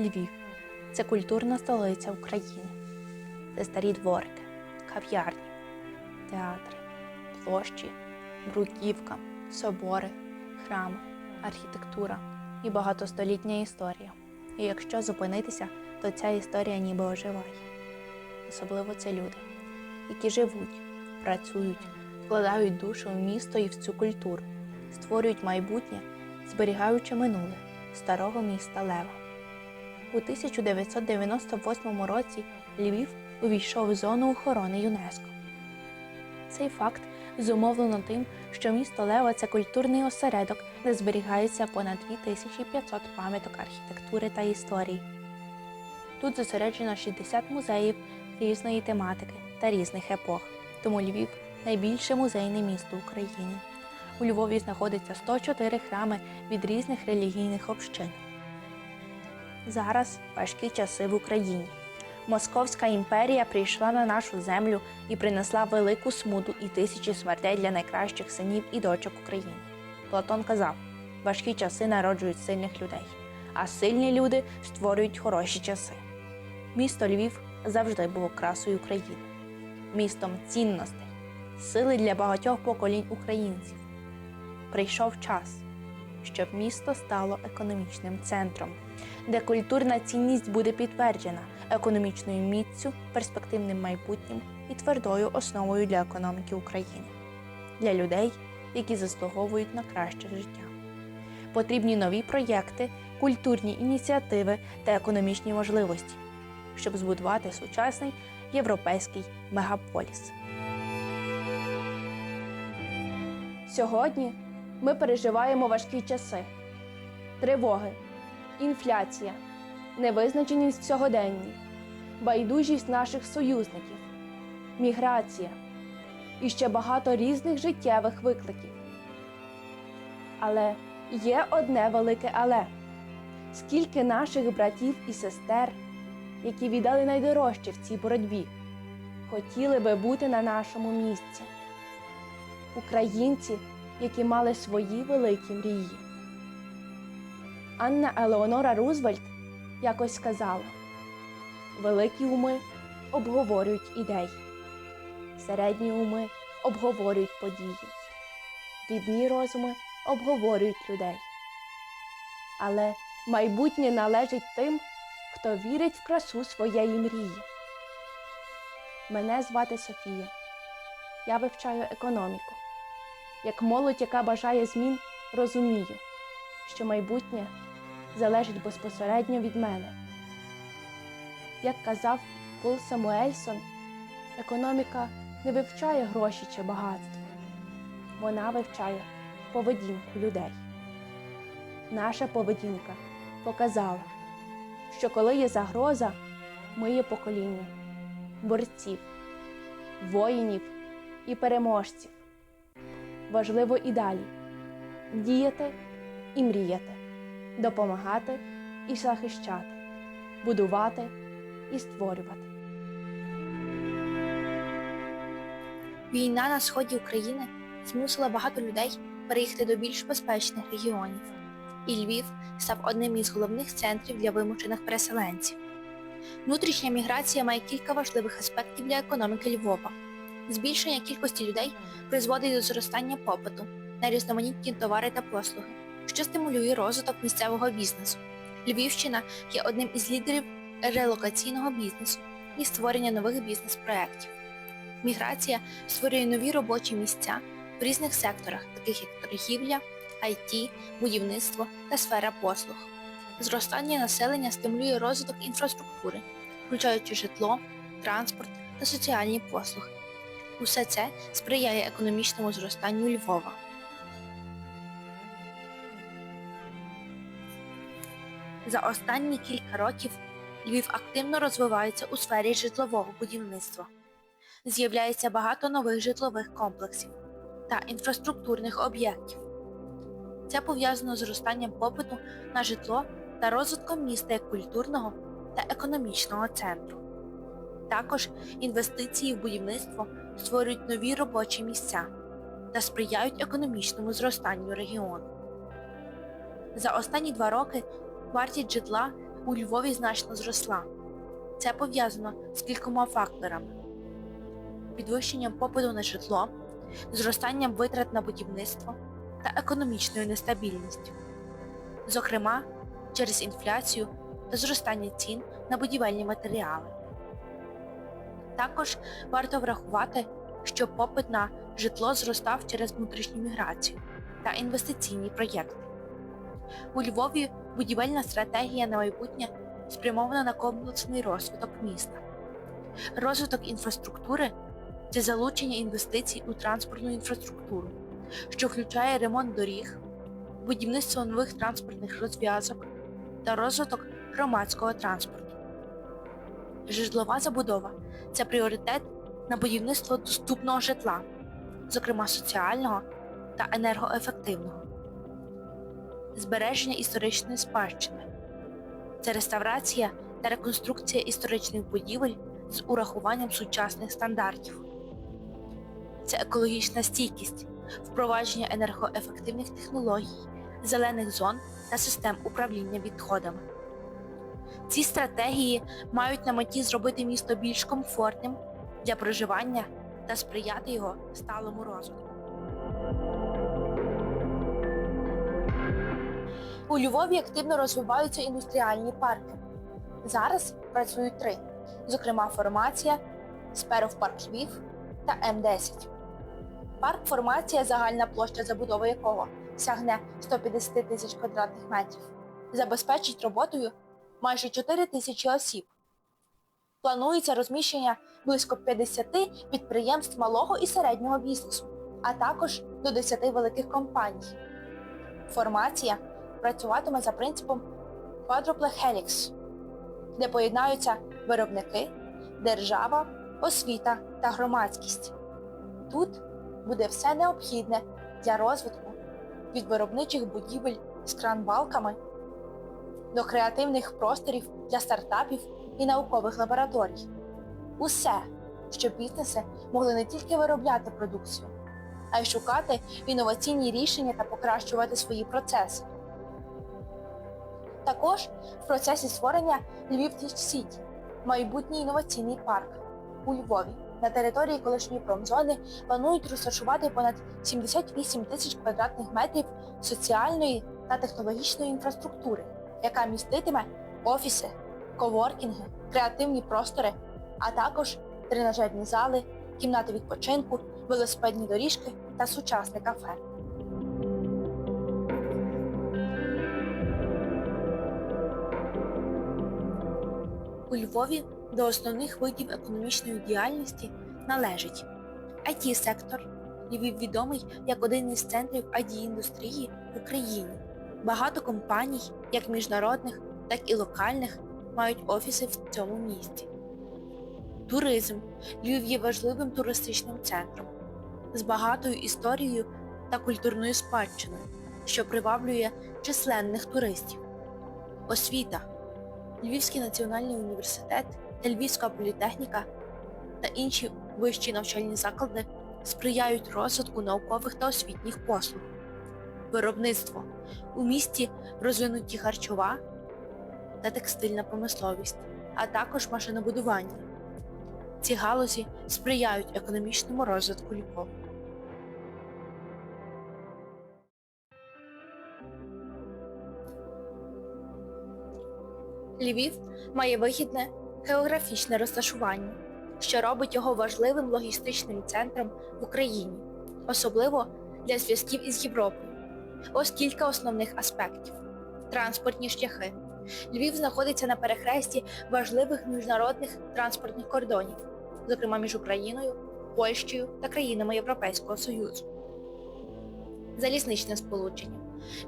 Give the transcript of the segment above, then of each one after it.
Львів це культурна столиця України. Це старі дворики, кав'ярні, театри, площі, бруківка, собори, храми, архітектура і багатостолітня історія. І якщо зупинитися, то ця історія ніби оживає. Особливо це люди, які живуть, працюють, вкладають душу в місто і в цю культуру, створюють майбутнє, зберігаючи минуле старого міста Лева. У 1998 році Львів увійшов в зону охорони ЮНЕСКО. Цей факт зумовлено тим, що місто Лева це культурний осередок, де зберігається понад 2500 пам'яток архітектури та історії. Тут зосереджено 60 музеїв різної тематики та різних епох, тому Львів найбільше музейне місто України. У Львові знаходиться 104 храми від різних релігійних общин. Зараз важкі часи в Україні. Московська імперія прийшла на нашу землю і принесла велику смуту і тисячі смертей для найкращих синів і дочок України. Платон казав: важкі часи народжують сильних людей, а сильні люди створюють хороші часи. Місто Львів завжди було красою України, містом цінностей, сили для багатьох поколінь українців. Прийшов час, щоб місто стало економічним центром, де культурна цінність буде підтверджена економічною міццю, перспективним майбутнім і твердою основою для економіки України, для людей, які заслуговують на краще життя. Потрібні нові проєкти, культурні ініціативи та економічні можливості, щоб збудувати сучасний європейський мегаполіс. Сьогодні ми переживаємо важкі часи: тривоги, інфляція, невизначеність сьогоденні, байдужість наших союзників, міграція і ще багато різних життєвих викликів. Але є одне велике але скільки наших братів і сестер, які віддали найдорожче в цій боротьбі, хотіли би бути на нашому місці. Українці, які мали свої великі мрії. Анна Елеонора Рузвельт якось сказала: великі уми обговорюють ідеї, середні уми обговорюють події, дрібні розуми обговорюють людей. Але майбутнє належить тим, хто вірить в красу своєї мрії. Мене звати Софія. Я вивчаю економіку. Як молодь, яка бажає змін, розумію, що майбутнє залежить безпосередньо від мене. Як казав Пол Самуельсон, економіка не вивчає гроші чи багатство, вона вивчає поведінку людей. Наша поведінка показала, що коли є загроза, ми є покоління борців, воїнів і переможців. Важливо і далі діяти і мріяти, допомагати і захищати, будувати і створювати. Війна на сході України змусила багато людей переїхати до більш безпечних регіонів, і Львів став одним із головних центрів для вимушених переселенців. Внутрішня міграція має кілька важливих аспектів для економіки Львова. Збільшення кількості людей призводить до зростання попиту на різноманітні товари та послуги, що стимулює розвиток місцевого бізнесу. Львівщина є одним із лідерів релокаційного бізнесу і створення нових бізнес-проєктів. Міграція створює нові робочі місця в різних секторах, таких як торгівля, IT, будівництво та сфера послуг. Зростання населення стимулює розвиток інфраструктури, включаючи житло, транспорт та соціальні послуги. Усе це сприяє економічному зростанню Львова. За останні кілька років Львів активно розвивається у сфері житлового будівництва. З'являється багато нових житлових комплексів та інфраструктурних об'єктів. Це пов'язано з зростанням попиту на житло та розвитком міста як культурного та економічного центру. Також інвестиції в будівництво створюють нові робочі місця та сприяють економічному зростанню регіону. За останні два роки вартість житла у Львові значно зросла. Це пов'язано з кількома факторами: підвищенням попиту на житло, зростанням витрат на будівництво та економічною нестабільністю. Зокрема, через інфляцію та зростання цін на будівельні матеріали. Також варто врахувати, що попит на житло зростав через внутрішню міграцію та інвестиційні проєкти. У Львові будівельна стратегія на майбутнє спрямована на комплексний розвиток міста. Розвиток інфраструктури це залучення інвестицій у транспортну інфраструктуру, що включає ремонт доріг, будівництво нових транспортних розв'язок та розвиток громадського транспорту. Житлова забудова це пріоритет на будівництво доступного житла, зокрема соціального та енергоефективного, збереження історичної спадщини, це реставрація та реконструкція історичних будівель з урахуванням сучасних стандартів, це екологічна стійкість, впровадження енергоефективних технологій, зелених зон та систем управління відходами. Ці стратегії мають на меті зробити місто більш комфортним для проживання та сприяти його сталому розвитку. У Львові активно розвиваються індустріальні парки. Зараз працюють три, зокрема формація, Сперов парк Львів та М10. Парк формація, загальна площа забудови якого сягне 150 тисяч квадратних метрів, забезпечить роботою майже 4 тисячі осіб. Планується розміщення близько 50 підприємств малого і середнього бізнесу, а також до 10 великих компаній. Формація працюватиме за принципом Quadruple Helix, де поєднаються виробники, держава, освіта та громадськість. Тут буде все необхідне для розвитку від виробничих будівель з кран-балками до креативних просторів для стартапів і наукових лабораторій. Усе, щоб бізнеси могли не тільки виробляти продукцію, а й шукати інноваційні рішення та покращувати свої процеси. Також в процесі створення Львів Сіті майбутній інноваційний парк у Львові. На території колишньої промзони планують розташувати понад 78 тисяч квадратних метрів соціальної та технологічної інфраструктури, яка міститиме офіси, коворкінги, креативні простори, а також тренажерні зали, кімнати відпочинку, велосипедні доріжки та сучасне кафе. У Львові до основних видів економічної діяльності належить it сектор Львів відомий як один із центрів IT-індустрії в Україні. Багато компаній, як міжнародних, так і локальних, мають офіси в цьому місті. Туризм Львів є важливим туристичним центром з багатою історією та культурною спадщиною, що приваблює численних туристів. Освіта Львівський національний університет та Львівська політехніка та інші вищі навчальні заклади сприяють розвитку наукових та освітніх послуг. Виробництво у місті розвинуті харчова та текстильна промисловість, а також машинобудування. Ці галузі сприяють економічному розвитку Львова. Львів має вигідне географічне розташування, що робить його важливим логістичним центром в Україні, особливо для зв'язків із Європою. Ось кілька основних аспектів: транспортні шляхи. Львів знаходиться на перехресті важливих міжнародних транспортних кордонів, зокрема між Україною, Польщею та країнами Європейського Союзу. Залізничне сполучення.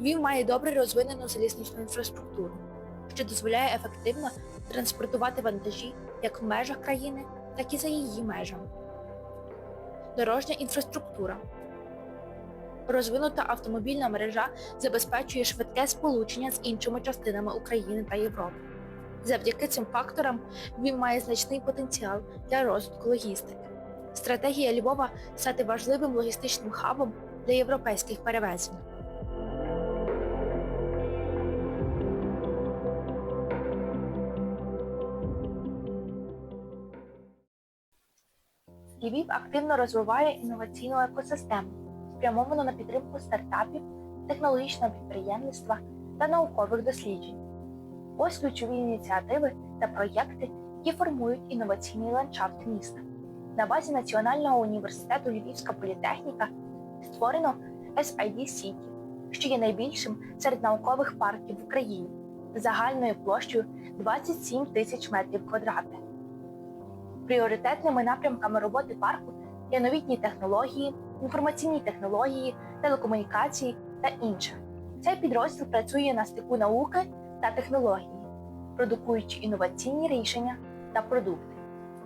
Львів має добре розвинену залізничну інфраструктуру, що дозволяє ефективно транспортувати вантажі як в межах країни, так і за її межами. Дорожня інфраструктура розвинута автомобільна мережа забезпечує швидке сполучення з іншими частинами України та Європи. Завдяки цим факторам він має значний потенціал для розвитку логістики. Стратегія Львова стати важливим логістичним хабом для європейських перевезень. Львів активно розвиває інноваційну екосистему, спрямовану на підтримку стартапів, технологічного підприємництва та наукових досліджень. Ось ключові ініціативи та проєкти, які формують інноваційний ландшафт міста. На базі Національного університету Львівська політехніка створено SID City, що є найбільшим серед наукових парків в Україні загальною площею 27 тисяч метрів квадратних. Пріоритетними напрямками роботи парку є новітні технології, інформаційні технології, телекомунікації та інше. Цей підрозділ працює на стику науки та технології, продукуючи інноваційні рішення та продукти.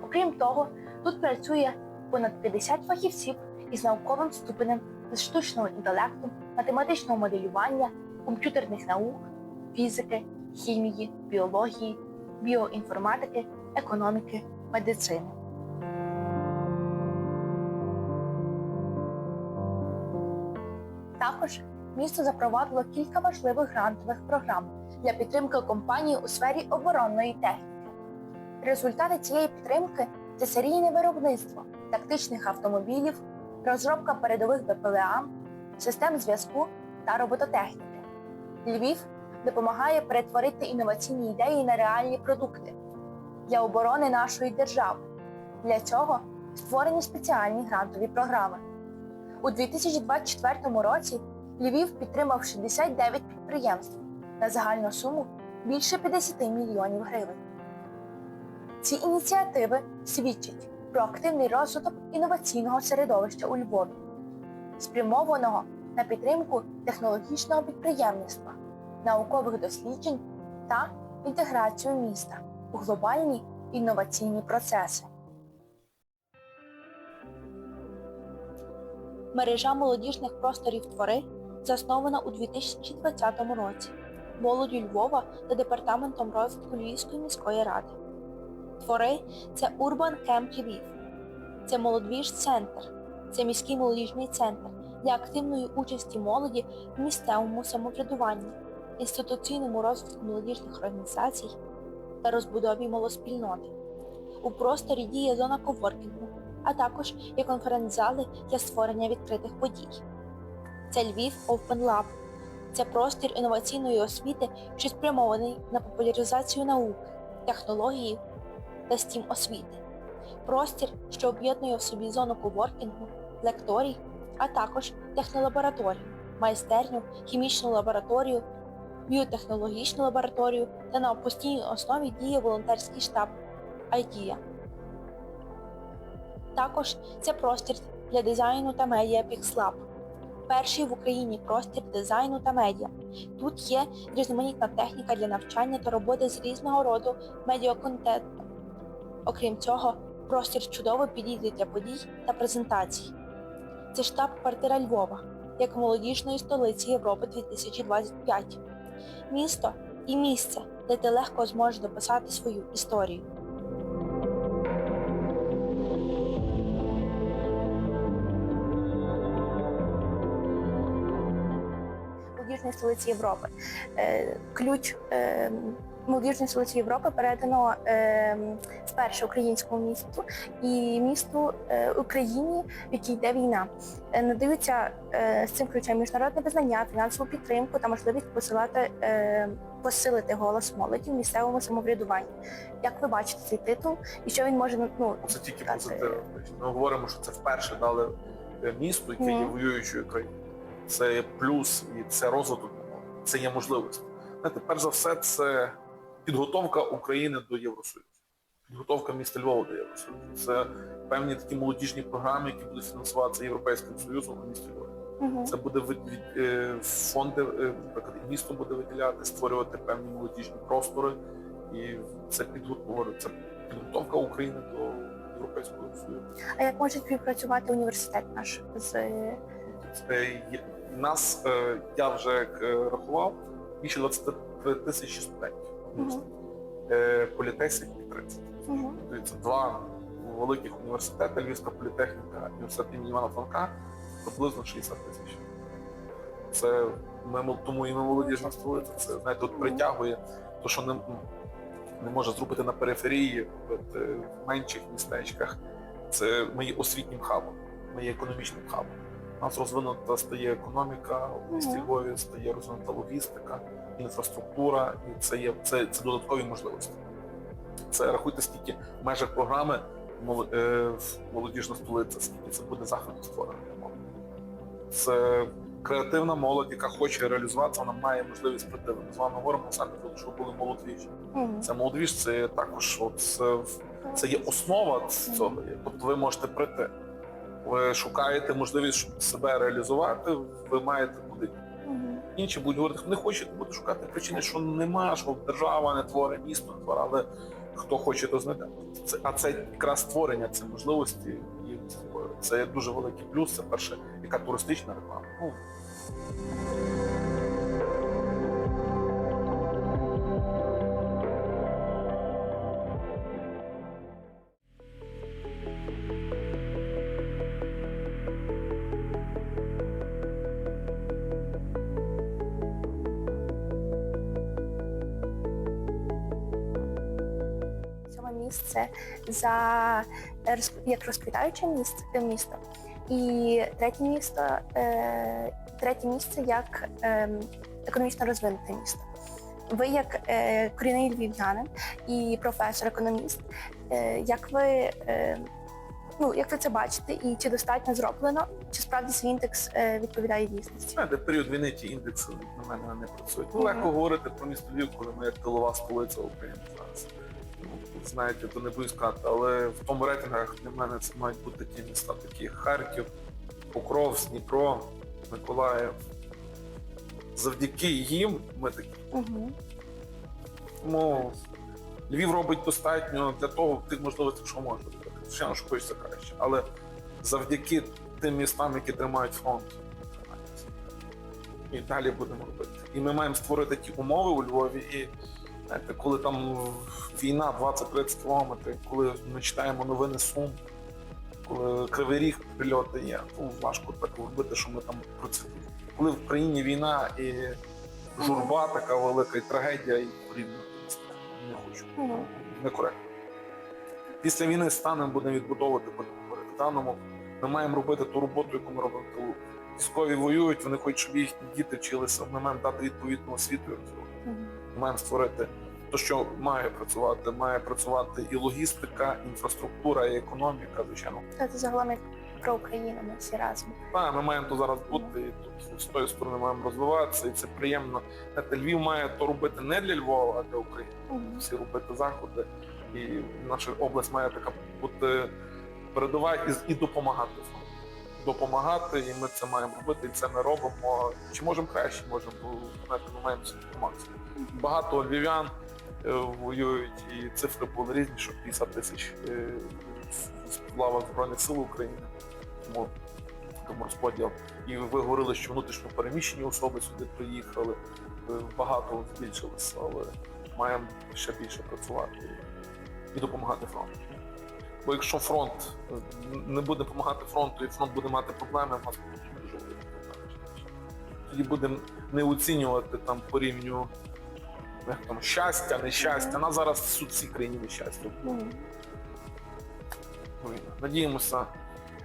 Окрім того, тут працює понад 50 фахівців із науковим ступенем з штучного інтелекту, математичного моделювання, комп'ютерних наук, фізики, хімії, біології, біоінформатики, економіки, медицини. Також місто запровадило кілька важливих грантових програм для підтримки компаній у сфері оборонної техніки. Результати цієї підтримки це серійне виробництво тактичних автомобілів, розробка передових БПЛА, систем зв'язку та робототехніки. Львів допомагає перетворити інноваційні ідеї на реальні продукти для оборони нашої держави. Для цього створені спеціальні грантові програми. У 2024 році Львів підтримав 69 підприємств на загальну суму більше 50 мільйонів гривень. Ці ініціативи свідчать про активний розвиток інноваційного середовища у Львові, спрямованого на підтримку технологічного підприємництва, наукових досліджень та інтеграцію міста у глобальні інноваційні процеси. Мережа молодіжних просторів твори заснована у 2020 році молоддю Львова та департаментом розвитку Львівської міської ради. Твори це Urban Camp Львів, це молодіж центр, це міський молодіжний центр для активної участі молоді в місцевому самоврядуванні, інституційному розвитку молодіжних організацій та розбудові малоспільноти. У просторі діє зона коворкінгу, а також є конференц-зали для створення відкритих подій. Це Львів Open Lab. Це простір інноваційної освіти, що спрямований на популяризацію науки, технології та стім освіти. Простір, що об'єднує в собі зону коворкінгу, лекторій, а також технолабораторію, майстерню, хімічну лабораторію, біотехнологічну лабораторію та на постійній основі діє волонтерський штаб IDEA. Також це простір для дизайну та медіа PixLab. Перший в Україні простір дизайну та медіа. Тут є різноманітна техніка для навчання та роботи з різного роду медіаконтентом. Окрім цього, простір чудово підійде для подій та презентацій. Це штаб-квартира Львова, як молодіжної столиці Європи 2025. Місто і місце, де ти легко зможеш дописати свою історію. Молодіжної столиці Європи. Е, Ключ е, молодіжної столиці Європи передано е, вперше українському місту і місту Україні, в якій йде війна. Надаються з цим ключем міжнародне визнання, фінансову підтримку та можливість посилати. Посилити голос молоді в місцевому самоврядуванні. Як ви бачите цей титул і що він може ну Це тільки позитивно. Ми говоримо, що це вперше дали місту, яке є воюючою країною. Це плюс і це розвиток, це є можливість. Знаєте, перш за все, це підготовка України до Євросоюзу, підготовка міста Львова до Євросоюзу. Це певні такі молодіжні програми, які будуть фінансуватися Європейським Союзом у місті Львові. Це буде від, від, е, фонди, е, наприклад, місто буде виділяти, створювати певні молодіжні простори, і це підготовка, це підготовка України до Європейського Союзу. а як може співпрацювати університет наш з Нас е, я вже е, рахував більше 23 тисячі студентів. Е, 30. Мгм. Дивіться, два великих університети, Львівська політехніка університет імені Івана Франка, приблизно 60 тисяч. Це ми тому і ми молодіжна столиця. Це знаєте, от притягує те, що не, не може зробити на периферії, от, е, в менших містечках. Це ми є освітнім хабом, ми є економічним хабом. У нас розвинута стає економіка, у місті Львові стає розвинута логістика, інфраструктура, і це є це, це додаткові можливості. Це рахуйте, скільки в межах програми е, в молодіжна столиця, скільки це буде заходів створено. Це креативна молодь, яка хоче реалізуватися, вона має можливість прийти. Ми з вами говоримо самі, тому що були молодвіжі. Мгм. Це молодвіж, це також от, це, це є основа цього. Тобто ви можете прийти. Ви шукаєте можливість щоб себе реалізувати, ви маєте куди. Інші будуть говорити, не хочете, буде шукати причини, що нема, що держава не творить, місто не творить, але хто хоче, то знайде. Це, а це якраз створення ці можливості і це дуже великий плюс. Це перше, яка туристична реклама. За як розквітаюче місто. І третє місто, е, третє місце як е, економічно розвинуте місто. Ви, як е, корінний львів'янин і професор-економіст, е, як ви е, ну як ви це бачите, і чи достатньо зроблено, чи справді свій індекс е, відповідає дійсності? знаєте, в період війни ті індекси на мене не працюють. Ну, Мгм. легко говорити про місто Львів, коли ми як тилова столиця України зараз. Знаєте, то не боюсь сказати, але в тому рейтингах для мене це мають бути ті міста, такі Харків, Покров, Дніпро, Миколаїв. Завдяки їм ми такі. Угу. Тому Львів робить достатньо для того, тих можливостей, що може. Звичайно, що хочеться краще. Але завдяки тим містам, які тримають фронт, і далі будемо робити. І ми маємо створити ті умови у Львові. І знаєте, коли там війна 20-30 кілометрів, коли ми читаємо новини Сум, коли Кривий Ріг прильоти є, то важко так робити, що ми там процвітли. Коли в країні війна і журба така велика, і трагедія, і порівняно не хочу. Некоректно. Після війни станемо будемо відбудовувати, будемо говорити. В даному ми маємо робити ту роботу, яку ми робимо в тилу. Військові воюють, вони хочуть, щоб їхні діти вчилися. Ми маємо дати відповідну освіту і розвиток. Маємо створити те, що має працювати. Має працювати і логістика, і інфраструктура, і економіка, звичайно. Це загалом як про Україну ми всі разом. Так, ми маємо тут зараз бути, і тут з тої сторони маємо розвиватися, і це приємно. Знаєте, Львів має то робити не для Львова, а для України. Всі робити заходи, і наша область має така бути передова і, і допомагати. Допомагати, і ми це маємо робити, і це ми робимо. Чи можемо краще, можемо, бо ми маємо максимум. Багато львів'ян е, воюють, і цифри були різні, що 50 тисяч е, в лавах Збройних сил України. Тому тому розподіл. І ви говорили, що внутрішньо переміщені особи сюди приїхали. е, Багато збільшилося, але маємо ще більше працювати і допомагати фронту. Бо якщо фронт е, не буде допомагати фронту, і фронт буде мати проблеми, в нас будуть дуже великі проблеми. Тоді будемо не оцінювати там по там, щастя, нещастя. Нас зараз в цій країні нещастя. Надіємося,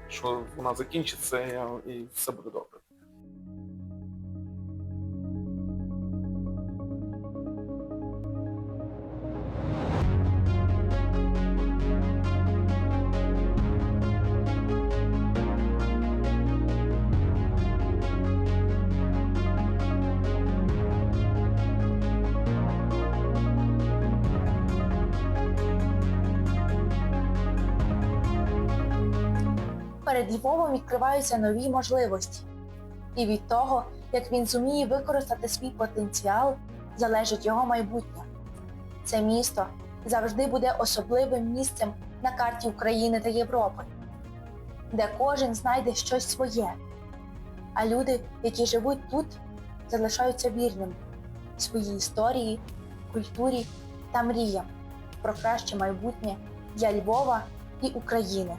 що вона закінчиться і- і все буде добре. Перед Львовом відкриваються нові можливості. І від того, як він зуміє використати свій потенціал, залежить його майбутнє. Це місто завжди буде особливим місцем на карті України та Європи, де кожен знайде щось своє, а люди, які живуть тут, залишаються вірними своїй історії, культурі та мріям про краще майбутнє для Львова і України.